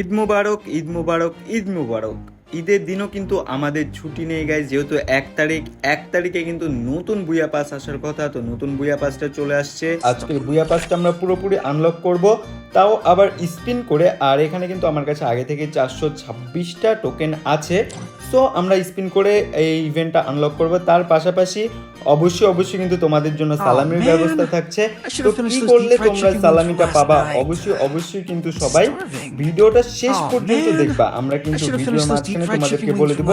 ঈদ মুবারক ঈদ মুবারক ঈদ মুবারক। ঈদের দিনও কিন্তু আমাদের ছুটি নেই গাইজ যেহেতু এক তারিখ, এক তারিখে কিন্তু নতুন বুয়া পাস আসার কথা, তো নতুন বুয়া পাসটা চলে আসছে। আজকের বুয়া পাসটা আমরা পুরোপুরি আনলক করব। তাও আবার স্পিন করে আর এখানে কিন্তু আমার কাছে আগে থেকে চারশো ছাব্বিশটা টোকেন আছে। সো আমরা স্পিন করে এই ইভেন্টটা আনলক করব। তার পাশাপাশি অবশ্যই অবশ্যই কিন্তু তোমাদের জন্য সালামির ব্যবস্থা থাকছে। তো কি করলে তোমরা সালামিটা পাবা? অবশ্যই অবশ্যই কিন্তু সবাই ভিডিওটা শেষ Oh, পর্যন্ত দেখবা। আমরা কিন্তু ভিডিওর মাঝখানে তোমাদেরকে বলে দিব.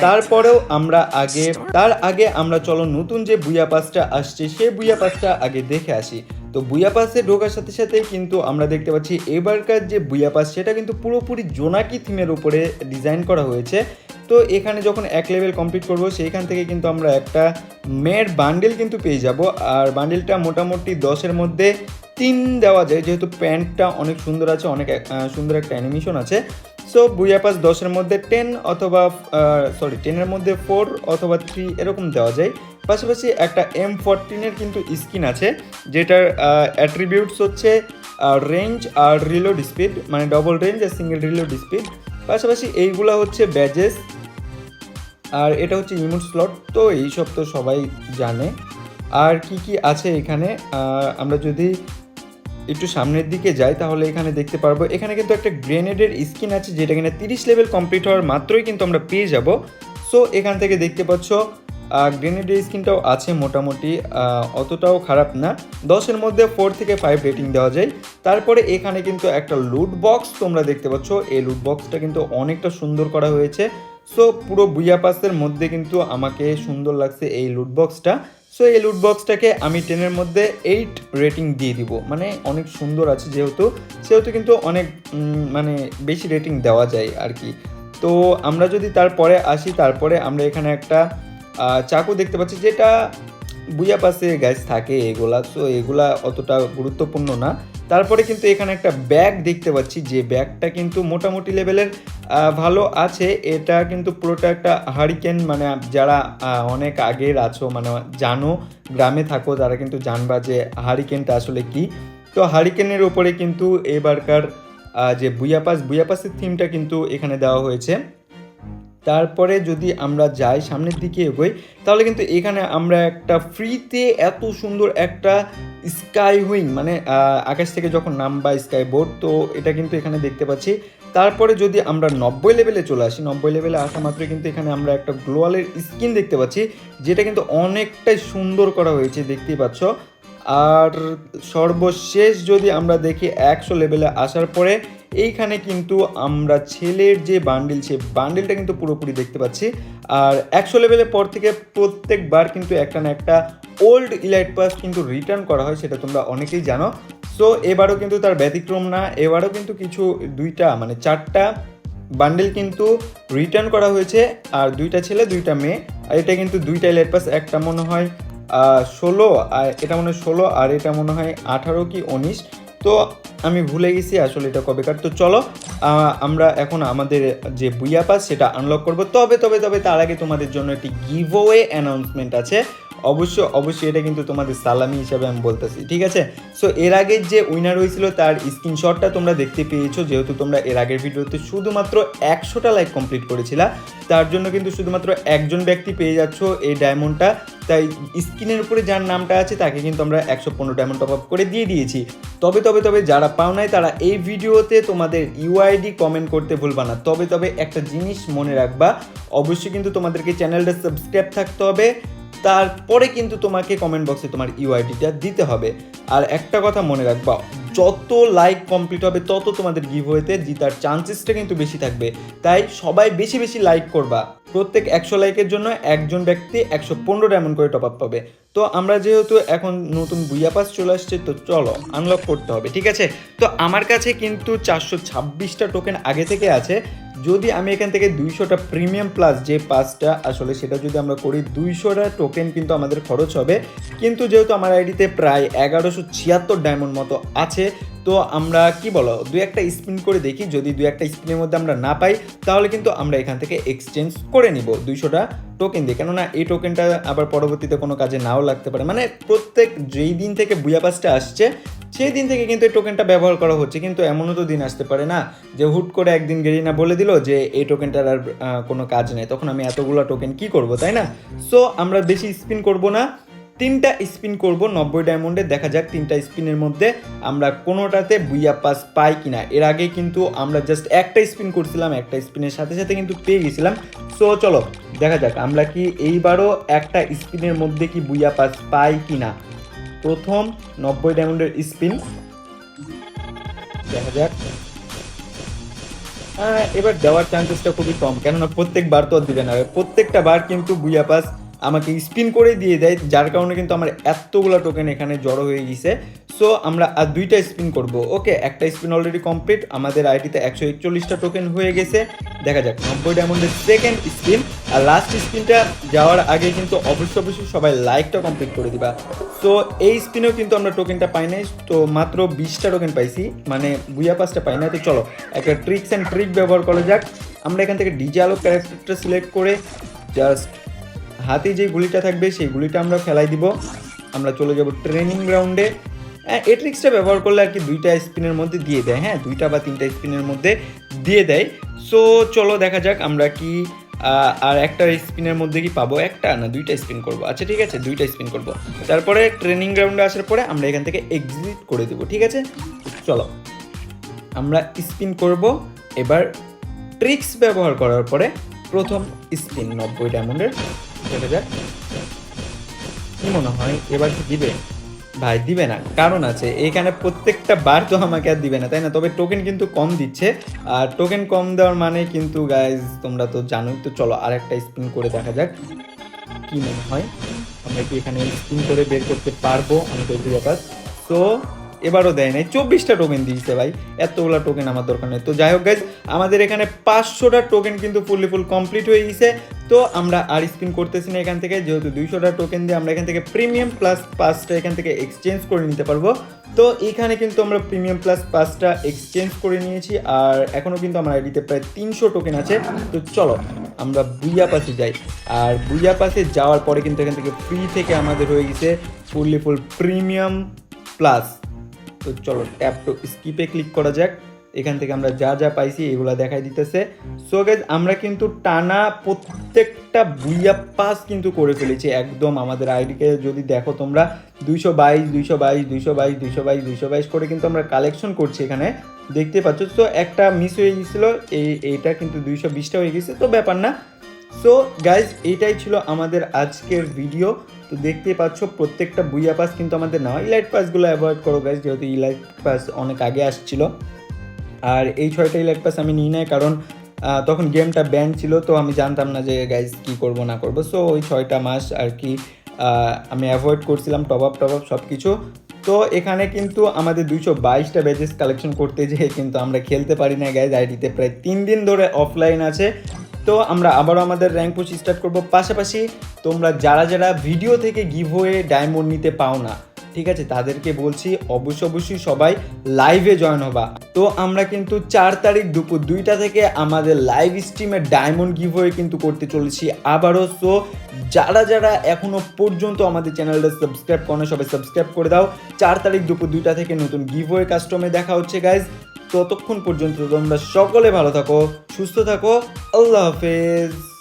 তারপরেও আমরা আগে তার আগে আমরা চলো নতুন যে বুয়া পাসটা আসছে সেই বুয়া পাসটা আগে দেখে আসি। তো বুয়া পাসে ঢোকার সাথে সাথে কিন্তু আমরা দেখতে পাচ্ছি এবারকার যে বুয়া পাস, সেটা কিন্তু পুরোপুরি জোনাকি থিমের উপরে ডিজাইন করা হয়েছে। তো এখানে যখন এক লেভেল কমপ্লিট করব, সেইখান থেকে কিন্তু আমরা একটা মেয়ের বান্ডেল কিন্তু পেয়ে যাব। আর বান্ডেলটা মোটামুটি দশের মধ্যে তিন দেওয়া যায়, যেহেতু প্যান্টটা অনেক সুন্দর আছে, অনেক সুন্দর একটা অ্যানিমেশন আছে। সো বুয়া পাস দশের মধ্যে টেন অথবা সরি টেনের মধ্যে ফোর অথবা থ্রি এরকম দেওয়া যায়। পাশাপাশি একটা এম ফোরটিনের কিন্তু স্কিন আছে, যেটার অ্যাট্রিবিউটস হচ্ছে রেঞ্জ আর রিলোড স্পিড মানে ডবল রেঞ্জ আর সিঙ্গেল রিলোড স্পিড পাশাপাশি এইগুলো হচ্ছে ব্যাজেস আর এটা হচ্ছে ইমোট স্লট তো এইসব তো সবাই জানে। আর কি কি আছে এখানে? আমরা যদি একটু সামনের দিকে যাই, তাহলে এখানে দেখতে পারব, এখানে কিন্তু একটা গ্রেনেডের স্কিন আছে, যেটা কিনা তিরিশ লেভেল কমপ্লিট হওয়ার মাত্রই কিন্তু আমরা পেয়ে যাব। সো এখান থেকে দেখতে পাচ্ছ গ্রেনেডের স্কিনটাও আছে মোটামুটি অতটাও খারাপ না। দশের মধ্যে ফোর থেকে ফাইভ রেটিং দেওয়া যায়। তারপরে এখানে কিন্তু একটা লুট বক্স তোমরা দেখতে পাচ্ছ। এই লুট বক্সটা কিন্তু অনেকটা সুন্দর করা হয়েছে। সো পুরো বুয়া পাসের মধ্যে কিন্তু আমাকে সুন্দর লাগছে এই লুট বক্সটা সো এই লুট বক্সটাকে আমি টেনের মধ্যে এইট রেটিং দিয়ে দিব। মানে অনেক সুন্দর আছে যেহেতু। সেহেতু কিন্তু অনেক মানে বেশি রেটিং দেওয়া যায় আর কি। তো আমরা যদি তারপরে আসি, তারপরে আমরা এখানে একটা চাকু দেখতে পাচ্ছি যেটা বুয়া পাশে গ্যাস থাকে এগুলা সো এগুলা অতটা গুরুত্বপূর্ণ না। তারপরে কিন্তু এখানে একটা ব্যাগ দেখতে পাচ্ছি, যে ব্যাগটা কিন্তু মোটামুটি লেভেলের ভালো আছে। এটা কিন্তু পুরোটা একটা হারিকেন মানে যারা অনেক আগের আছো মানে জানো, গ্রামে থাকো, তারা কিন্তু জানবা যে হারিকেনটা আসলে কি। তো হারিকেনের উপরে কিন্তু এবারকার যে বুয়াপাস বুয়াপাসের থিমটা কিন্তু এখানে দেওয়া হয়েছে। তারপরে যদি আমরা যাই সামনের দিকে এগোই, তাহলে কিন্তু এখানে আমরা একটা ফ্রিতে এত সুন্দর একটা স্কাই হুইং মানে আকাশ থেকে যখন নামবা স্কাই বোর্ড তো এটা কিন্তু এখানে দেখতে পাচ্ছি। তারপরে যদি আমরা নব্বই লেভেলে চলে আসি, নব্বই লেভেলে আসা মাত্রই কিন্তু এখানে আমরা একটা গ্লোয়ালের স্কিন দেখতে পাচ্ছি, যেটা কিন্তু অনেকটাই সুন্দর করা হয়েছে, দেখতেই পাচ্ছ। আর সর্বশেষ যদি আমরা দেখি একশো লেভেলে আসার পরে এইখানে কিন্তু আমরা ছেলের যে বান্ডিল সে বান্ডিলটা কিন্তু পুরোপুরি দেখতে পাচ্ছি। আর একশো লেভেলের পর থেকে প্রত্যেকবার কিন্তু একটা না একটা ওল্ড ইলাইট পাস কিন্তু রিটার্ন করা হয়, সেটা তোমরা অনেকেই জানো। সো এবারও কিন্তু তার ব্যতিক্রম না, এবারও কিন্তু কিছু দুইটা মানে চারটা বান্ডেল কিন্তু রিটার্ন করা হয়েছে, আর দুইটা ছেলে, দুইটা মেয়ে। আর এটা কিন্তু দুইটা ইলাইট পাস একটা মনে হয় ষোলো, আর এটা মনে হয় ষোলো, আর এটা মনে হয় আঠারো কি উনিশ। তো আমি ভুলে গেছি আসলে এটা কবেকার। তো চলো আমরা এখন আমাদের যে বুইয়া পাস সেটা আনলক করব। তবে তবে তবে তার আগে তোমাদের জন্য একটি গিভওয়ে অ্যানাউন্সমেন্ট আছে। অবশ্য অবশ্যই এটা কিন্তু তোমাদের সালামি হিসাবে আমি বলতেছি, ঠিক আছে? সো এর আগে যে উইনার হয়েছিল তার স্ক্রিনশটটা তোমরা দেখতে পেয়েছ। যেহেতু তোমরা এর আগের ভিডিওতে শুধুমাত্র একশোটা লাইক কমপ্লিট করেছিলা, তার জন্য কিন্তু শুধুমাত্র একজন ব্যক্তি পেয়ে যাচ্ছ এই ডায়মন্ডটা তাই স্ক্রিনের উপরে যার নামটা আছে তাকে কিন্তু আমরা একশো পনেরো ডায়মন্ড টপ আপ করে দিয়ে দিয়েছি। তবে তবে তবে যারা পাও নাই তারা এই ভিডিওতে তোমাদের ইউআইডি কমেন্ট করতে ভুলবা না। তবে তবে একটা জিনিস মনে রাখবা, অবশ্যই কিন্তু তোমাদেরকে চ্যানেলটা সাবস্ক্রাইব থাকতে হবে। তারপরে কিন্তু তোমাকে কমেন্ট বক্সে তোমার ইউআইডিটা দিতে হবে। আর একটা কথা মনে রাখবা, যত লাইক কমপ্লিট হবে, তত তোমাদের গিভ হইতে জিতার চান্সেসটা কিন্তু বেশি থাকবে। তাই সবাই বেশি বেশি লাইক করবা। প্রত্যেক একশো লাইকের জন্য একজন ব্যক্তি একশো পনেরো ডায়মন্ড করে টপ আপ পাবে। তো আমরা যেহেতু এখন নতুন বুইয়া পাস চলে আসছে, তো চলো আনলক করতে হবে, ঠিক আছে? তো আমার কাছে কিন্তু চারশো ছাব্বিশটা টোকেন আগে থেকে আছে। যদি আমি এখান থেকে দুইশোটা প্রিমিয়াম প্লাস যে পাসটা আসলে সেটা যদি আমরা করি, দুইশোটা টোকেন কিন্তু আমাদের খরচ হবে। কিন্তু যেহেতু আমার আইডিতে প্রায় এগারোশো ছিয়াত্তর ডায়মন্ড মতো আছে, তো আমরা কি বলো দু একটা স্পিন করে দেখি। যদি দু একটা স্পিনের মধ্যে আমরা না পাই, তাহলে কিন্তু আমরা এখান থেকে এক্সচেঞ্জ করে নিব দুইশোটা টোকেন দিয়ে। কেননা এই টোকেনটা আবার পরবর্তীতে কোনো কাজে নাও লাগতে পারে। মানে প্রত্যেক যেই দিন থেকে বুয়া পাসটা আসছে, সেই দিন থেকে কিন্তু এই টোকেনটা ব্যবহার করা হচ্ছে। কিন্তু এমনও তো দিন আসতে পারে না যে হুট করে একদিন গেরিনা বলে দিল যে এই টোকেনটার আর কোনো কাজ নেই। তখন আমি এতগুলো টোকেন কি করব, তাই না? সো আমরা বেশি স্পিন করব না। তিনটা স্পিন করব নব্বই ডায়মন্ডে দেখা যাক তিনটা স্পিনের মধ্যে আমরা কোনোটাতে বুইয়া পাস পাই কিনা। এর আগে কিন্তু আমরা জাস্ট একটা স্পিন করছিলাম, একটা স্পিনের সাথে সাথে কিন্তু পেয়ে গেছিলাম। সো চলো দেখা যাক আমরা কি এইবারও একটা স্পিনের মধ্যে কি বুইয়া পাস পাই কি না? প্রথম নব্বই ডায়মন্ডের স্পিন। দেখা যাক। আহ, এবার দেওয়ার চান্সেসটা খুবই কম কেননা প্রত্যেকবার তো দিবে না। প্রত্যেকটা বার কিন্তু বুইয়া পাস আমাকে স্পিন করে দিয়ে দেয় যার কারণে কিন্তু আমার এতগুলো টোকেন এখানে জড়ো হয়ে গেছে। সো আমরা আর দুইটা স্পিন করব। ওকে একটা স্পিন অলরেডি কমপ্লিট আমাদের আইডিতে একশো একচল্লিশটা টোকেন হয়ে গেছে। দেখা যাক নব্বই ডায়মন্ডের সেকেন্ড স্পিন আর লাস্ট স্পিনটা যাওয়ার আগে কিন্তু অবশ্যই অবশ্যই সবাই লাইকটা কমপ্লিট করে দিবা। তো এই স্পিনেও কিন্তু আমরা টোকেনটা পাই নাই। তো মাত্র বিশটা টোকেন পাইছি। মানে বুয়া পাসটা পাই না তো চলো, একটা ট্রিক্স অ্যান্ড ট্রিক ব্যবহার করা যাক। আমরা এখান থেকে ডিজে আলো ক্যারেক্টারটা সিলেক্ট করে জাস্ট হাতে যে গুলিটা থাকবে, সেই গুলিটা আমরা ফেলাই দিব। আমরা চলে যাব ট্রেনিং গ্রাউন্ডে এই ট্রিক্সটা ব্যবহার করলে আর কি দুইটা স্পিনের মধ্যে দিয়ে দেয়। হ্যাঁ দুইটা বা তিনটা স্পিনের মধ্যে দিয়ে দেয়। সো চলো দেখা যাক আমরা কি আর একটা স্পিনের মধ্যে কি পাবো? একটা? না, দুইটা স্পিন করব। আচ্ছা ঠিক আছে, দুইটা স্পিন করব। তারপরে ট্রেনিং গ্রাউন্ডে আসার পরে আমরা এখান থেকে এক্সিট করে দেবো, ঠিক আছে? চলো, আমরা স্পিন করব। এবার ট্রিক্স ব্যবহার করার পরে প্রথম স্পিন, নব্বই ডায়মন্ডের দেখা যাক, কি মনে হয়? এবার কি দিবে? ভাই, দিবে না। কারণ আছে এখানে প্রত্যেকটা বার তো আমাকে আর দিবে না, তাই না? তবে টোকেন কিন্তু কম দিচ্ছে। আর টোকেন কম দেওয়ার মানে কিন্তু গাইজ তোমরা তো জানোই। তো চলো আর একটা স্পিন করে দেখা যাক কি মনে হয়। আমরা কি এখানে স্পিন করে বের করতে পারব? অনেক ব্যাপার। তো এবারও দেয় নাই। চব্বিশটা টোকেন দিয়েছে ভাই। এতগুলো টোকেন আমার দরকার নেই। তো যাই হোক গাইজ আমাদের এখানে পাঁচশোটা টোকেন কিন্তু ফুললি ফুল কমপ্লিট হয়ে গেছে। তো আমরা আর স্পিন করতেছি না এখান থেকে। যেহেতু দুইশোটা টোকেন দিয়ে আমরা এখান থেকে প্রিমিয়াম প্লাস পাঁচটা এখান থেকে এক্সচেঞ্জ করে নিতে পারব। তো এখানে কিন্তু আমরা প্রিমিয়াম প্লাস পাঁচটা এক্সচেঞ্জ করে নিয়েছি। আর এখনও কিন্তু আমার আইডিতে প্রায় তিনশো টোকেন আছে। তো চলো, আমরা বুইয়া পাসে যাই। আর বুইয়া পাসে যাওয়ার পরে কিন্তু এখান থেকে ফ্রি থেকে আমাদের হয়ে গেছে ফুললি ফুল প্রিমিয়াম প্লাস তো চলো ট্যাপ টু স্কিপে ক্লিক করা যাক। এখান থেকে আমরা যা যা পাইছি এগুলা দেখাই দিতেছে। সো গাইজ আমরা কিন্তু টানা প্রত্যেকটা বুইয়া পাস কিন্তু করে ফেলেছি। একদম আমাদের আইডিকে যদি দেখো তোমরা, দুইশো বাইশ দুইশো বাইশ দুইশো বাইশ দুইশো বাইশ দুইশো বাইশ করে কিন্তু আমরা কালেকশন করছি এখানে। দেখতে পাচ্ছ? তো একটা মিস হয়ে গেছিল, এই, এইটা কিন্তু দুইশো বিশটা হয়ে গেছে, তো ব্যাপার না। সো গাইজ এইটাই ছিল আমাদের আজকের ভিডিও তো দেখতেই পাচ্ছ, প্রত্যেকটা বুইয়া পাস কিন্তু আমাদের না ইলাইট পাসগুলো অ্যাভয়েড করো গাইজ যেহেতু ইলাইট পাস অনেক আগে আসছিল। আর এই ছয়টা ইলাইট পাস আমি নিই নাই কারণ তখন গেমটা ব্যান ছিল, তো আমি জানতাম না যে গাইজ কী করব, না করব। সো ওই ছয়টা মাস আর কি আমি অ্যাভয়েড করছিলাম টপ আপ টপ আপ সব কিছু তো এখানে কিন্তু আমাদের দুইশো বাইশটা ব্যাচেস কালেকশন করতে যেয়ে কিন্তু আমরা খেলতে পারি না গাইজ আইডিতে প্রায় তিন দিন ধরে অফলাইন আছে। তো আমরা আবারও আমাদের র্যাঙ্ক পুশ স্টার্ট করব। পাশাপাশি তোমরা যারা যারা ভিডিও থেকে গিভ হয়ে ডায়মন্ড নিতে পাও না, ঠিক আছে, তাদেরকে বলছি অবশ্যই অবশ্যই সবাই লাইভে জয়েন হবা। তো আমরা কিন্তু চার তারিখ দুপুর দুইটা থেকে আমাদের লাইভ স্ট্রিমে ডায়মন্ড গিভ হয়ে কিন্তু করতে চলেছি আবারও। সো যারা যারা এখনও পর্যন্ত আমাদের চ্যানেলটা সাবস্ক্রাইব করে সবাই সাবস্ক্রাইব করে দাও। চার তারিখ দুপুর দুইটা থেকে নতুন গিভ হয়ে কাস্টমে দেখা হচ্ছে গাইজ ততক্ষণ পর্যন্ত তোমরা সকলে ভালো থাকো সুস্থ থাকো। আল্লাহ হাফেজ।